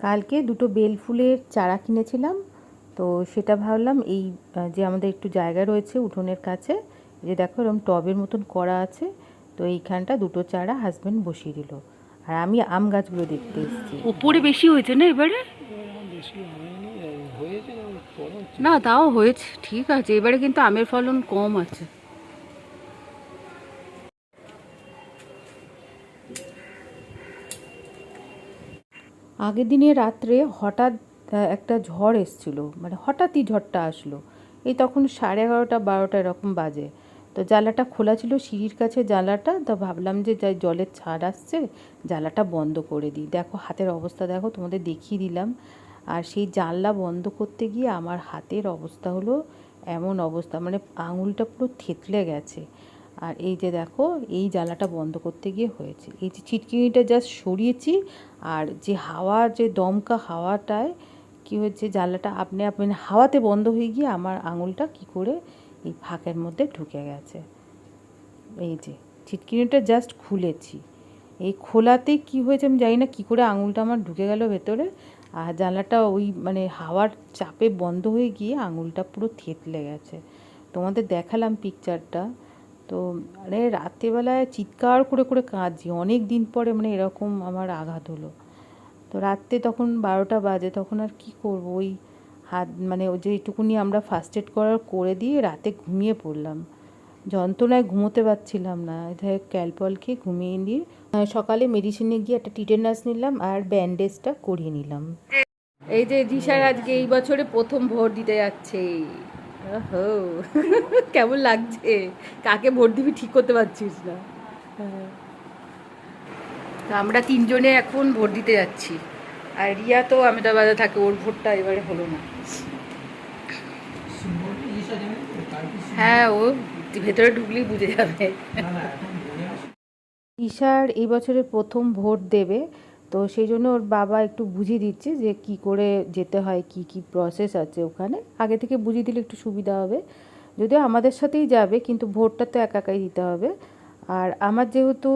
কালকে দুটো বেল ফুলের চারা কিনেছিলাম। তো সেটা ভাবলাম এই যে আমাদের একটু জায়গা রয়েছে উঠোনের কাছে যে দেখো এরকম টবের মতন করা আছে তো এইখানটা দুটো চারা হাজব্যান্ড বসিয়ে দিল। আর আমি আম গাছগুলো দেখতে এসেছি। উপরে বেশি হয়েছে না এবারে? না তাও হয়েছে ঠিক আছে। এবারে কিন্তু আমের ফলন কম আছে। আগের দিনে রাত্রে হঠাৎ একটা ঝড় এসছিল। মানে হঠাৎই ঝড়টা আসলো। এই তখন সাড়ে এগারোটা বারোটা এরকম বাজে। তো জানলাটা খোলা ছিল, সিঁড়ির কাছে জানলাটা, তো ভাবলাম যে যাই জলের ছাড় আসছে, জানলাটা বন্ধ করে দিই। দেখো হাতের অবস্থা, দেখো তোমাদের দেখিয়ে দিলাম। আর সেই জানলা বন্ধ করতে গিয়ে আমার হাতের অবস্থা হলো এমন অবস্থা মানে আঙুলটা পুরো থেতলে গেছে। আর এই যে দেখো, এই জ্বালাটা বন্ধ করতে গিয়ে হয়েছে। এই যে ছিটকিনিটা জাস্ট সরিয়েছি, আর যে হাওয়া, যে দমকা হাওয়াটায় কি হয়েছে, জ্বালাটা আপনি আপনি হাওয়াতে বন্ধ হয়ে গিয়ে আমার আঙুলটা কি করে এই ফাঁকের মধ্যে ঢুকে গেছে। এই যে ছিটকিনিটা জাস্ট খুলেছি। এই খোলাতে কি হয়েছে আমি জানি না, কী করে আঙুলটা আমার ঢুকে গেল ভেতরে। আর জানলাটা ওই মানে হাওয়ার চাপে বন্ধ হয়ে গিয়ে আঙুলটা পুরো থেতলে গেছে। তোমাদের দেখালাম পিকচারটা তো মানে রাত্রেবেলায় চিৎকার করে করে কাঁদছি। অনেক দিন পরে মানে এরকম আমার আঘাত হলো। তো রাত্রে তখন বারোটা বাজে, তখন আর কি করব? ওই হাত মানে ওই যেটুকুনি আমরা ফার্স্ট এড করার করে দিয়ে রাতে ঘুমিয়ে পড়লাম। যন্ত্রণায় ঘুমোতে পারছিলাম না। এধারে ক্যালপল খেয়ে ঘুমিয়ে নিয়ে সকালে মেডিসিনে গিয়ে একটা টিটেনাস নিলাম আর ব্যান্ডেজটা করিয়ে নিলাম। এই যে দিশার আজকে এই বছরে প্রথম ভোট দিতে যাচ্ছে। ওহো, কেমন লাগছে? কাকে ভোট দিবি ঠিক করতে পারছিস না। হ্যাঁ। তো আমরা তিনজনে এখন ভোট দিতে যাচ্ছি। আর রিয়া তো আমেদাবাদে থাকে ওর ভোটটা এবারে হলো না। হ্যাঁ ও ভেতরে ঢুকলেই বুঝে যাবে। ঈশার এই বছরের প্রথম ভোট দেবে তো সেই জন্য ওর বাবা একটু বুঝিয়ে দিচ্ছে যে কি করে যেতে হয়, কি কি প্রসেস আছে ওখানে। আগে থেকে বুঝিয়ে দিলে একটু সুবিধা হবে। যদিও আমাদের সাথেই যাবে, কিন্তু ভোটটা তো একা একাই দিতে হবে। আর আমার যেহেতু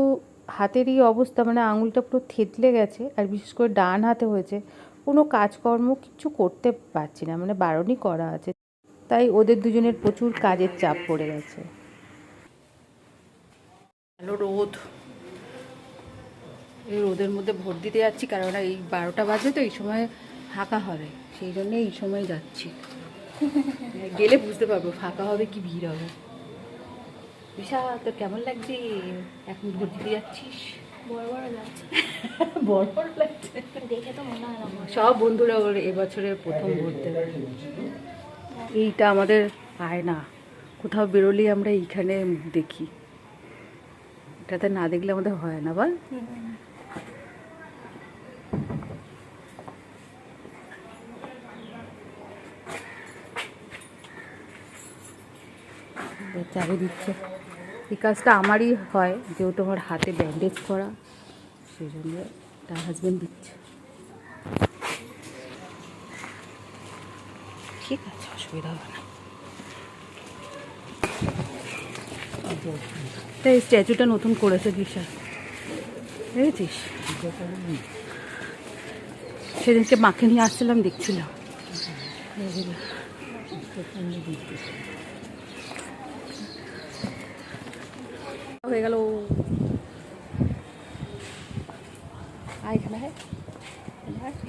হাতের এই অবস্থা মানে আঙুলটা পুরো থেতলে গেছে, আর বিশেষ করে ডান হাতে হয়েছে, কোনো কাজকর্ম কিছু করতে পারছি না মানে বারণই করা আছে। তাই ওদের দুজনের প্রচুর কাজের চাপ পড়ে গেছে। রোদ রোদের মধ্যে ভোট দিতে যাচ্ছি কারণ এই বারোটা বাজে তো এই সময় ফাঁকা হবে। সেই জন্য এই সময় যাচ্ছি। গেলে বুঝতে পারব ফাঁকা হবে কি ভিড় হবে। বিশা তোর কেমন লাগছে? এখন ভোট দিতে যাচ্ছিস? বড় বড় লাগছে বড় বড় লাগছে। দেখে তো মনে হয় সব বন্ধুরা ওর এবছরের প্রথম ভোট দেবে। এইটা আমাদের আয়না। কোথাও বেরোলেই আমরা এইখানে মুখ দেখি। এটাতে না দেখলে আমাদের হয় না বল? চাবি দিচ্ছে। এই কাজটা আমারই হয়, যেহেতু আমার হাতে ব্যান্ডেজ করা সেই জন্য তার হাজবেন্ড দিচ্ছে। ঠিক আছে, অসুবিধা হবে না। তাই স্ট্যাচুটা নতুন করেছে দিশা দেখেছিস? সেদিনকে মাকে নিয়ে আসছিলাম, দেখছিলাম। হয়ে গেল।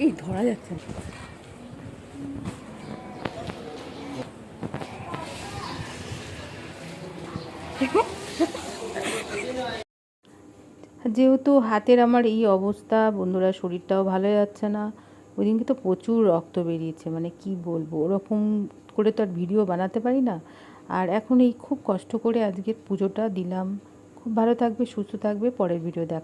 এই ধরা যাচ্ছে যেহেতু হাতের আমার এই অবস্থা, বন্ধুরা শরীরটাও ভালো যাচ্ছে না। ওই দিনকে তো প্রচুর রক্ত বেরিয়েছে মানে কি বলব? ওরকম করে তো আর ভিডিও বানাতে পারি না। আর এখন এই খুব কষ্ট করে আজকের পুজোটা দিলাম। খুব ভালো থাকবে সুস্থ থাকবে পরের ভিডিও দেখা